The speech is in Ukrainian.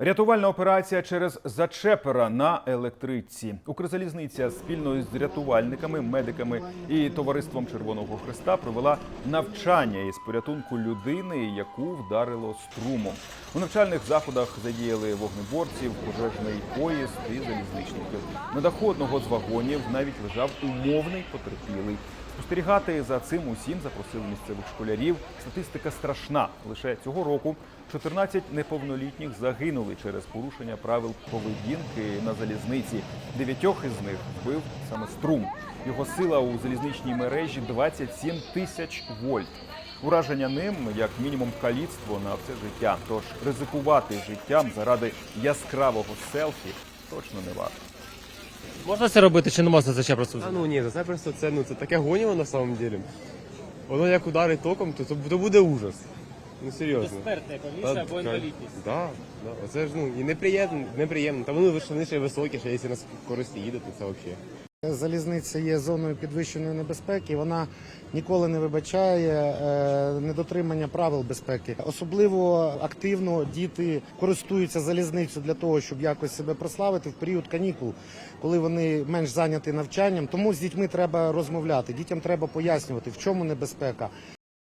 Рятувальна операція через зачепера на електричці. Укрзалізниця спільно з рятувальниками, медиками і товариством Червоного Христа провела навчання із порятунку людини, яку вдарило струмом. У навчальних заходах задіяли вогнеборців, пожежний поїзд і залізничників. На даху одного з вагонів навіть лежав умовний потерпілий. Спостерігати за цим усім запросили місцевих школярів. Статистика страшна. Лише цього року 14 неповнолітніх загинули через порушення правил поведінки на залізниці. Дев'ятьох із них вбив саме струм. Його сила у залізничній мережі 27 тисяч вольт. Ураження ним як мінімум каліцтво на все життя. Тож ризикувати життям заради яскравого селфі точно не варто. Можна це робити чи не можна це ще просто? А ну ні, за це просто це ну це таке гоніво на самом деле. Воно як ударить током, то, то буде ужас. Ну серйозно. Безсмертне повіше або інвалідність. інвалідність. Да, да. Оце ж ну і неприємно, неприємно. Та вони ще високі, ще якщо на скорості їдете, то це взагалі. Залізниця є зоною підвищеної небезпеки. Вона ніколи не вибачає е, недотримання правил безпеки. Особливо активно діти користуються залізницею для того, щоб якось себе прославити в період канікул, коли вони менш зайняті навчанням. Тому з дітьми треба розмовляти. Дітям треба пояснювати, в чому небезпека,